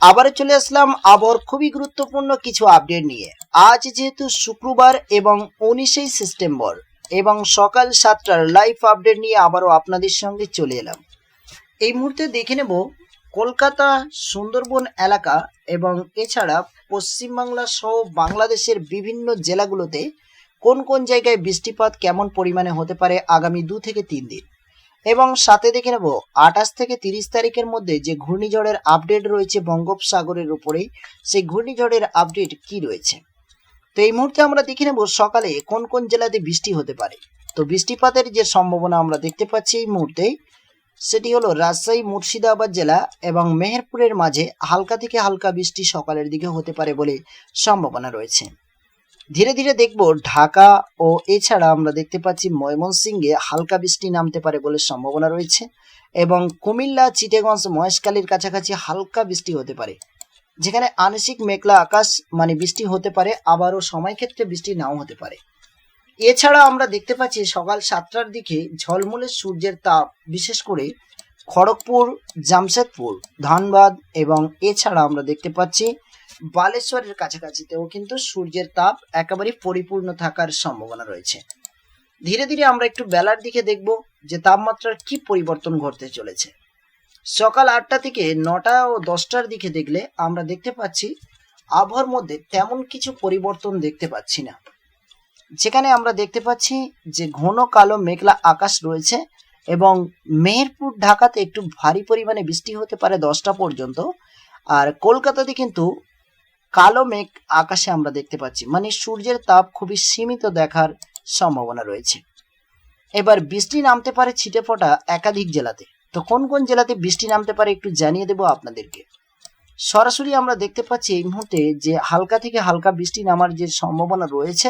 আবারও চলে আসলাম আবার খুবই গুরুত্বপূর্ণ কিছু আপডেট নিয়ে। আজ যেহেতু শুক্রবার এবং উনিশে সেপ্টেম্বর এবং সকাল সাতটার লাইভ আপডেট নিয়ে আবারও আপনাদের সঙ্গে চলে এলাম। এই মুহূর্তে দেখে নেব কলকাতা, সুন্দরবন এলাকা এবং এছাড়া পশ্চিমবাংলা সহ বাংলাদেশের বিভিন্ন জেলাগুলোতে কোন কোন জায়গায় বৃষ্টিপাত কেমন পরিমাণে হতে পারে আগামী দু থেকে তিন দিন। এবং সাথে দেখে নেব, আঠাশ থেকে তিরিশ তারিখের মধ্যে যে ঘূর্ণিঝড়ের আপডেট রয়েছে বঙ্গোপসাগরের উপরেই, সেই ঘূর্ণিঝড়ের আপডেট কি রয়েছে? তো এই মুহূর্তে আমরা দেখে নেব সকালে কোন কোন জেলাতে বৃষ্টি হতে পারে। তো বৃষ্টিপাতের যে সম্ভাবনা আমরা দেখতে পাচ্ছি এই মুহূর্তে, সেটি হলো রাজশাহী, মুর্শিদাবাদ জেলা এবং মেহেরপুরের মাঝে হালকা থেকে হালকা বৃষ্টি সকালের দিকে হতে পারে বলে সম্ভাবনা রয়েছে। ধীরে ধীরে দেখব ঢাকা ও এছাড়া আমরা দেখতে পাচ্ছি ময়মনসিংহে হালকা বৃষ্টি নামতে পারে বলে সম্ভাবনা রয়েছে এবং কুমিল্লা, চিটেগঞ্জ, মহেশখালীর কাছাকাছি হালকা বৃষ্টি হতে পারে। যেখানে আংশিক মেঘলা আকাশ মানে বৃষ্টি হতে পারে, আবারও সময় ক্ষেত্রে বৃষ্টি নাও হতে পারে। এছাড়া আমরা দেখতে পাচ্ছি সকাল সাতটার দিকে ঝলমলে সূর্যের তাপ, বিশেষ করে খড়গপুর, জামশেদপুর, ধানবাদ এবং এছাড়া আমরা দেখতে পাচ্ছি বালেশ্বরের কাছাকাছিতেও কিন্তু সূর্যের তাপ একেবারে পরিপূর্ণ থাকার সম্ভাবনা রয়েছে। ধীরে ধীরে আমরা একটু বেলার দিকে দেখব যে তাপমাত্রার কি পরিবর্তন ঘটতে চলেছে। সকাল আটটা থেকে নটা ও দশটার দিকে দেখলে আমরা দেখতে পাচ্ছি, আবহাওয়ার মধ্যে তেমন কিছু পরিবর্তন দেখতে পাচ্ছি না। যেখানে আমরা দেখতে পাচ্ছি যে ঘন কালো মেঘলা আকাশ রয়েছে এবং মেহেরপুর ঢাকাতে একটু ভারী পরিমাণে বৃষ্টি হতে পারে দশটা পর্যন্ত। আর কলকাতাতে কিন্তু কালো মেঘ আকাশে আমরা দেখতে পাচ্ছি। মানে সূর্যের তাপ খুবই সীমিত দেখার সম্ভাবনা রয়েছে। এবার বৃষ্টি নামতে পারে ছিটে ফোটা একাধিক জেলাতে। তো কোন কোন জেলাতে বৃষ্টি নামতে পারে একটু জানিয়ে দেবো আপনাদেরকে। সরাসরি আমরা দেখতে পাচ্ছি এই মুহূর্তে যে হালকা থেকে হালকা বৃষ্টি নামার যে সম্ভাবনা রয়েছে,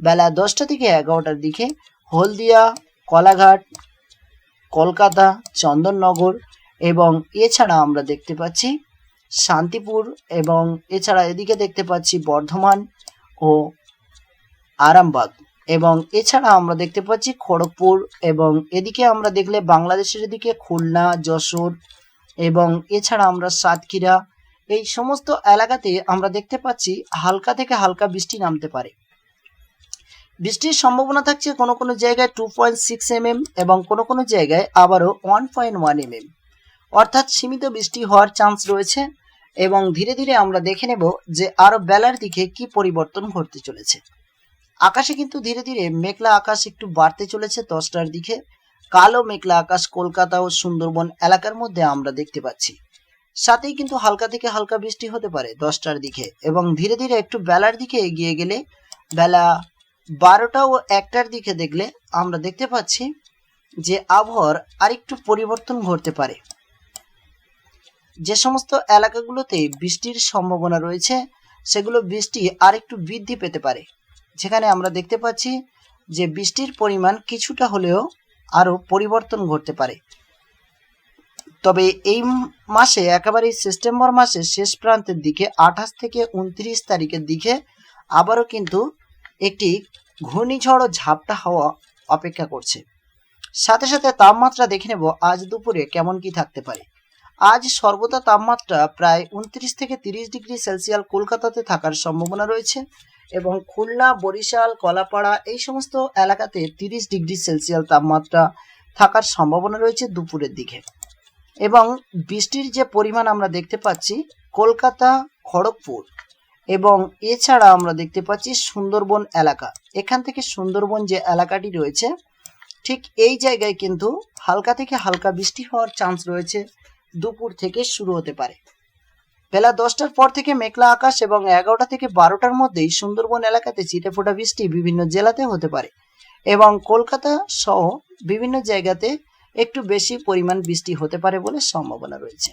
বেলা দশটা থেকে এগারোটার দিকে হলদিয়া, কলাঘাট, কলকাতা, চন্দননগর এবং এছাড়া আমরা দেখতে পাচ্ছি শান্তিপুর এবং এছাড়া এদিকে দেখতে পাচ্ছি বর্ধমান ও আরামবাগ। এবং এছাড়া আমরা দেখতে পাচ্ছি খড়গপুর এবং এদিকে আমরা দেখলে বাংলাদেশের এদিকে খুলনা, যশোর এবং এছাড়া আমরা সাতক্ষীরা এই সমস্ত এলাকাতে আমরা দেখতে পাচ্ছি হালকা থেকে হালকা বৃষ্টি নামতে পারে। বৃষ্টির সম্ভাবনা থাকছে কোনো কোনো জায়গায় টু পয়েন্ট সিক্স এমএম এবং কোনো কোনো জায়গায় আবারও ওয়ান পয়েন্ট ওয়ান এমএম অর্থাৎ সীমিত বৃষ্টি হওয়ার চান্স রয়েছে এবং ধীরে ধীরে আমরা দেখে নেব যে আরও বেলার দিকে কি পরিবর্তন ঘটতে চলেছে। আকাশে কিন্তু ধীরে ধীরে মেঘলা আকাশ একটু বাড়তে চলেছে দশটার দিকে। কালো মেঘলা আকাশ কলকাতা ও সুন্দরবন এলাকার মধ্যে আমরা দেখতে পাচ্ছি। সাথেই কিন্তু হালকা থেকে হালকা বৃষ্টি হতে পারে দশটার দিকে এবং ধীরে ধীরে একটু বেলার দিকে এগিয়ে গেলে বেলা বারোটা ও একটার দিকে দেখলে আমরা দেখতে পাচ্ছি যে আবহাওয়ার আরেকটু পরিবর্তন ঘটতে পারে। যে সমস্ত এলাকাগুলোতে বৃষ্টির সম্ভাবনা রয়েছে, সেগুলো বৃষ্টি আরেকটু বৃদ্ধি পেতে পারে। যেখানে আমরা দেখতে পাচ্ছি যে বৃষ্টির পরিমাণ কিছুটা হলেও আরও পরিবর্তন ঘটতে পারে। তবে এই মাসে একেবারে সেপ্টেম্বর মাসের শেষ প্রান্তের দিকে, আঠাশ থেকে উনত্রিশ তারিখের দিকে আবারও কিন্তু একটি ঘূর্ণিঝড় ও ঝাপটা হওয়া অপেক্ষা করছে। সাথে সাথে তাপমাত্রা দেখে নেব আজ দুপুরে কেমন কি থাকতে পারে। আজ সর্বদা তাপমাত্রা প্রায় উনত্রিশ থেকে তিরিশ ডিগ্রি সেলসিয়াল কলকাতাতে থাকার সম্ভাবনা রয়েছে এবং খুলনা, বরিশাল, কলাপাড়া এই সমস্ত এলাকাতে তিরিশ ডিগ্রি সেলসিয়াল তাপমাত্রা থাকার সম্ভাবনা রয়েছে দুপুরের দিকে। এবং বৃষ্টির যে পরিমাণ আমরা দেখতে পাচ্ছি, কলকাতা, খড়গপুর এবং এছাড়া আমরা দেখতে পাচ্ছি সুন্দরবন এলাকা। এখান থেকে সুন্দরবন যে এলাকাটি রয়েছে, ঠিক এই জায়গায় কিন্তু হালকা থেকে হালকা বৃষ্টি হওয়ার চান্স রয়েছে। দুপুর থেকে শুরু হতে পারে। বেলা দশটার পর থেকে মেঘলা আকাশ এবং এগারোটা থেকে বারোটার মধ্যেই সুন্দরবন এলাকাতে চিটেফোঁটা বৃষ্টি বিভিন্ন জেলাতে হতে পারে এবং কলকাতা সহ বিভিন্ন জায়গাতে একটু বেশি পরিমাণ বৃষ্টি হতে পারে বলে সম্ভাবনা রয়েছে।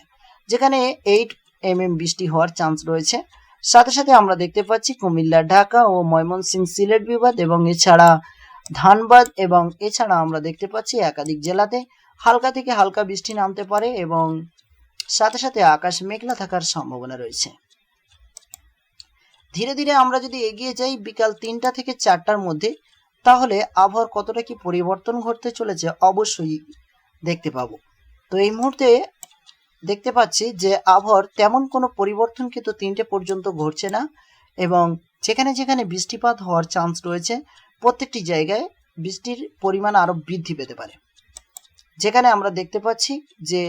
যেখানে এইট এম এম বৃষ্টি হওয়ার চান্স রয়েছে। সাথে সাথে আমরা দেখতে পাচ্ছি কুমিল্লা, ঢাকা ও ময়মনসিংহ সিলেট বিভাগ এবং এছাড়া ধানবাদ এবং এছাড়া আমরা দেখতে পাচ্ছি একাধিক জেলাতে হালকা থেকে হালকা বৃষ্টি নামতে পারে এবং সাথে সাথে আকাশ মেঘলা থাকার সম্ভাবনা রয়েছে। ধীরে ধীরে আমরা যদি এগিয়ে যাই বিকাল তিনটা থেকে চারটার মধ্যে, তাহলে আবহাওয়ার কতটা কি পরিবর্তন ঘটতে চলেছে অবশ্যই দেখতে পাবো। তো এই মুহূর্তে দেখতে পাচ্ছি যে আবহাওয়ার তেমন কোনো পরিবর্তন কিন্তু তিনটে পর্যন্ত ঘটছে না এবং যেখানে যেখানে বৃষ্টিপাত হওয়ার চান্স রয়েছে প্রত্যেকটি জায়গায় বৃষ্টির পরিমাণ আরও বৃদ্ধি পেতে পারে। যেখানে আমরা দেখতে পাচ্ছি যে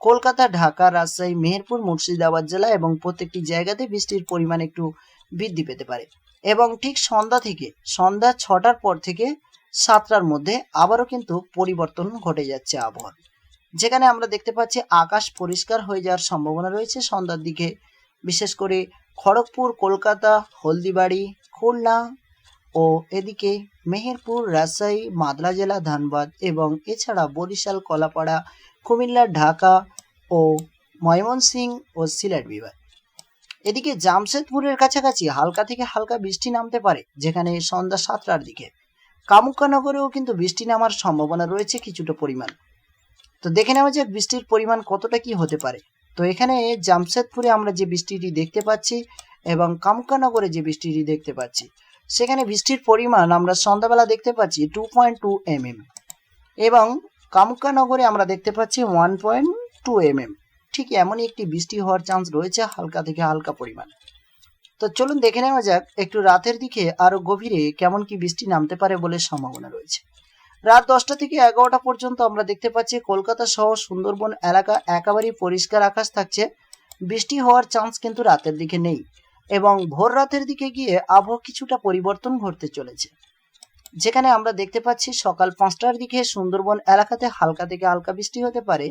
কলকাতা, ঢাকা, রাজশাহী, মেহেরপুর, মুর্শিদাবাদ জেলা এবং প্রত্যেকটি জায়গাতে বৃষ্টির পরিমাণ একটু বৃদ্ধি পেতে পারে এবং ঠিক সন্ধ্যা থেকে, সন্ধ্যা ছটার পর থেকে সাতটার মধ্যে আবারও কিন্তু পরিবর্তন ঘটে যাচ্ছে আবহাওয়া। যেখানে আমরা দেখতে পাচ্ছি আকাশ পরিষ্কার হয়ে যাওয়ার সম্ভাবনা রয়েছে সন্ধ্যার দিকে। বিশেষ করে খড়গপুর, কলকাতা, হলদিবাড়ি, খুলনা ও এদিকে মেহেরপুর, রাজশাহী, মাদলা জেলা, ধানবাদ এবং এছাড়া বরিশাল, কলাপাড়া, কুমিল্লা, ঢাকা ও ময়মনসিংহ ও সিলেট বিভাগ। এদিকে জামশেদপুরের কাছাকাছি হালকা থেকে হালকা বৃষ্টি নামতে পারে, যেখানে সন্ধ্যা সাতটার দিকে। কামুক্কানগরেও কিন্তু বৃষ্টি নামার সম্ভাবনা রয়েছে কিছুটা পরিমাণ। তো দেখে নেওয়া যাক বৃষ্টির পরিমাণ কতটা কি হতে পারে। তো এখানে জামশেদপুরে আমরা যে বৃষ্টিটি দেখতে পাচ্ছি এবং কামুক্কানগরে যে বৃষ্টিটি দেখতে পাচ্ছি সেখানে বৃষ্টির পরিমাণ আমরা সন্ধ্যাবেলা দেখতে পাচ্ছি two point two M M এবং কামুক্কানগরে আমরা দেখতে পাচ্ছি one point two M M ঠিক এমনই একটি বৃষ্টি হওয়ার চান্স রয়েছে হালকা থেকে হালকা পরিমাণ। তো চলুন দেখে নেওয়া যাক একটু রাতের দিকে আরও গভীরে কেমন কি বৃষ্টি নামতে পারে বলে সম্ভাবনা রয়েছে। রাত দশটা থেকে এগারোটা পর্যন্ত আমরা দেখতে পাচ্ছি কলকাতা সহ সুন্দরবন এলাকা একেবারেই পরিষ্কার আকাশ থাকছে। বৃষ্টি হওয়ার চান্স কিন্তু রাতের দিকে নেই। এবং ভোর রাতের দিকে গিয়ে আবহাওয়া কিছুটা পরিবর্তন ঘটতে চলেছে। যেখানে আমরা দেখতে পাচ্ছি সকাল পাঁচটার দিকে সুন্দরবন এলাকাতে হালকা থেকে হালকা বৃষ্টি হতে পারে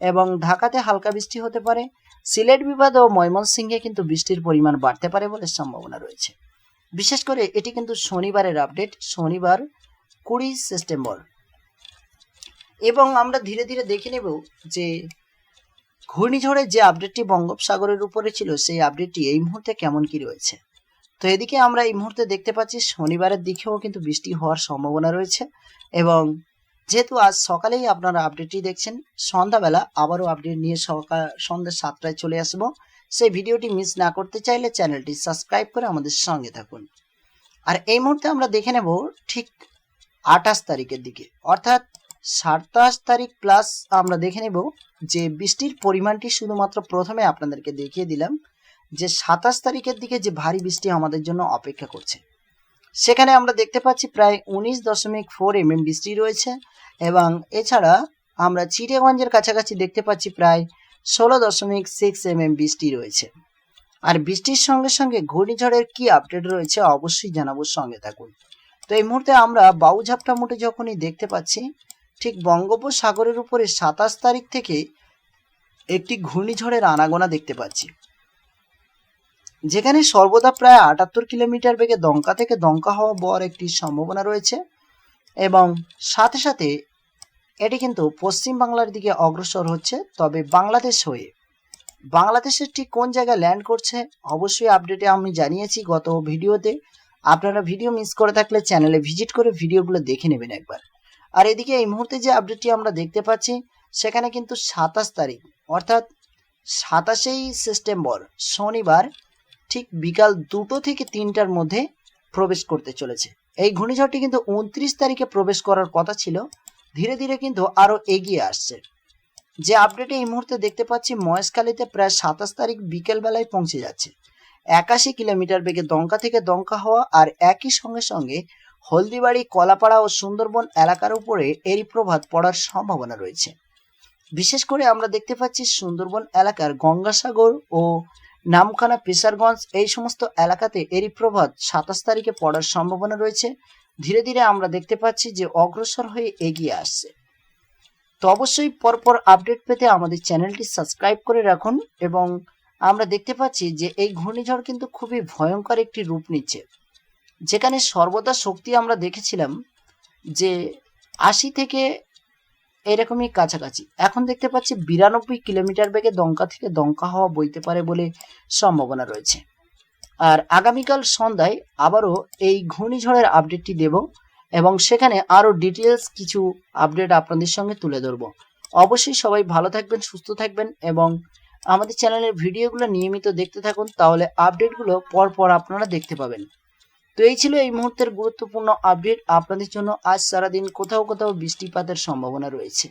এবং ঢাকাতে হালকা বৃষ্টি হতে পারে। সিলেট বিবাদ ও ময়মনসিংহে কিন্তু বৃষ্টির পরিমাণ বাড়তে পারে বলে সম্ভাবনা রয়েছে। বিশেষ করে এটি কিন্তু শনিবারের আপডেট, শনিবার কুড়ি সেপ্টেম্বর। এবং আমরা ধীরে ধীরে দেখে নেব যে ঘূর্ণিঝড়ের যে আপডেটটি বঙ্গোপসাগরের উপরে ছিল, সেই আপডেটটি এই মুহূর্তে কেমন কি রয়েছে? তো এদিকে আমরা এই মুহূর্তে দেখতে পাচ্ছি, শনিবারের দিকেও কিন্তু বৃষ্টি হওয়ার সম্ভাবনা রয়েছে এবং যেহেতু আজ সকালেই আপনারা আপডেটটি দেখছেন, সন্ধ্যাবেলা আবারও আপডেট নিয়ে সকাল, সন্ধ্যা সাতটায় চলে আসব। সেই ভিডিওটি মিস না করতে চাইলে চ্যানেলটি সাবস্ক্রাইব করে আমাদের সঙ্গে থাকুন। আর এই মুহূর্তে আমরা দেখে নেব ঠিক আঠাশ তারিখের দিকে, অর্থাৎ সাতাশ তারিখ প্লাস আমরা দেখে নেব যে বৃষ্টির পরিমাণটি শুধুমাত্র প্রথমে আপনাদেরকে দেখিয়ে দিলাম যে সাতাশ তারিখের দিকে যে ভারী বৃষ্টি আমাদের জন্য অপেক্ষা করছে। সেখানে আমরা দেখতে পাচ্ছি প্রায় উনিশ দশমিক ফোর এম এম বৃষ্টি রয়েছে এবং এছাড়া আমরা চিড়িয়াগঞ্জের কাছাকাছি দেখতে পাচ্ছি প্রায় ষোলো দশমিক সিক্স এম এম বৃষ্টি রয়েছে। আর বৃষ্টির সঙ্গে সঙ্গে ঘূর্ণিঝড়ের কি আপডেট রয়েছে অবশ্যই জানাব সঙ্গে থাকুন। তো এই মুহূর্তে আমরা বাউঝাপটা মুটে যখনই দেখতে পাচ্ছি ঠিক বঙ্গোপসাগরের উপরে সাতাশ তারিখ থেকে একটি ঘূর্ণিঝড়ের আনাগোনা দেখতে পাচ্ছি। যেখানে সর্বদা প্রায় আটাত্তর কিলোমিটার বেগে দমকা থেকে দমকা হওয়া বর একটি সম্ভাবনা রয়েছে এবং সাথে সাথে এটি কিন্তু পশ্চিম বাংলার দিকে অগ্রসর হচ্ছে। তবে বাংলাদেশ হয়ে বাংলাদেশের ঠিক কোন জায়গায় ল্যান্ড করছে অবশ্যই আপডেটে আমি জানিয়েছি গত ভিডিওতে। আপনারা ভিডিও মিস করে থাকলে চ্যানেলে ভিজিট করে ভিডিওগুলো দেখে নেবেন একবার। আর এদিকে এই মুহূর্তে যে আপডেটটি আমরা দেখতে পাচ্ছি, সেখানে কিন্তু সাতাশ তারিখ, অর্থাৎ সাতাশেই সেপ্টেম্বর, শনিবার ঠিক বিকাল দুটো থেকে তিনটার মধ্যে প্রবেশ করতে চলেছে। এই ঘূর্ণিঝড়টি কিন্তু উনত্রিশ তারিখে প্রবেশ করার কথা ছিল, ধীরে ধীরে কিন্তু আরও এগিয়ে আসছে। যে আপডেটে এই মুহূর্তে দেখতে পাচ্ছি, মহেশখালীতে প্রায় সাতাশ তারিখ বিকেলবেলায় পৌঁছে যাচ্ছে। একাশি কিলোমিটার বেগে দঙ্কা থেকে দঙ্কা হওয়া আর একই সঙ্গে সঙ্গে হলদিবাড়ি, কলাপাড়া ও সুন্দরবন এলাকার উপরে এরই প্রভাব পড়ার সম্ভাবনা রয়েছে। বিশেষ করে আমরা দেখতে পাচ্ছি সুন্দরবন এলাকার গঙ্গাসাগর ও নামখানা পেশারগঞ্জ এই সমস্ত এলাকাতে এরই প্রভাব সাতাশ তারিখে পড়ার সম্ভাবনা রয়েছে। ধীরে ধীরে আমরা দেখতে পাচ্ছি যে অগ্রসর হয়ে এগিয়ে আসছে। তো অবশ্যই পরপর আপডেট পেতে আমাদের চ্যানেলটি সাবস্ক্রাইব করে রাখুন এবং আমরা দেখতে পাচ্ছি যে এই ঘূর্ণিঝড় কিন্তু খুবই ভয়ঙ্কর একটি রূপ নিচ্ছে। যেখানে সর্বদা শক্তি আমরা দেখেছিলাম যে আশি থেকে এরকমই কাছাকাছি। এখন দেখতে পাচ্ছি বিরানব্বই কিলোমিটার বেগে দঙ্কা থেকে দঙ্কা হওয়া বইতে পারে বলে সম্ভাবনা রয়েছে। আর আগামীকাল সন্ধ্যায় আবারও এই ঘূর্ণিঝড়ের আপডেটটি দেব এবং সেখানে আরও ডিটেলস কিছু আপডেট আপনাদের সঙ্গে তুলে ধরব। অবশ্যই সবাই ভালো থাকবেন, সুস্থ থাকবেন এবং আমাদের চ্যানেলের ভিডিওগুলো নিয়মিত দেখতে থাকুন, তাহলে আপডেটগুলো পরপর আপনারা দেখতে পাবেন। তো এই ছিল এই মুহূর্তের গুরুত্বপূর্ণ আপডেট আপনাদের জন্য আজ সারাদিন কোথাও কোথাও বৃষ্টিপাতের সম্ভাবনা রয়েছে।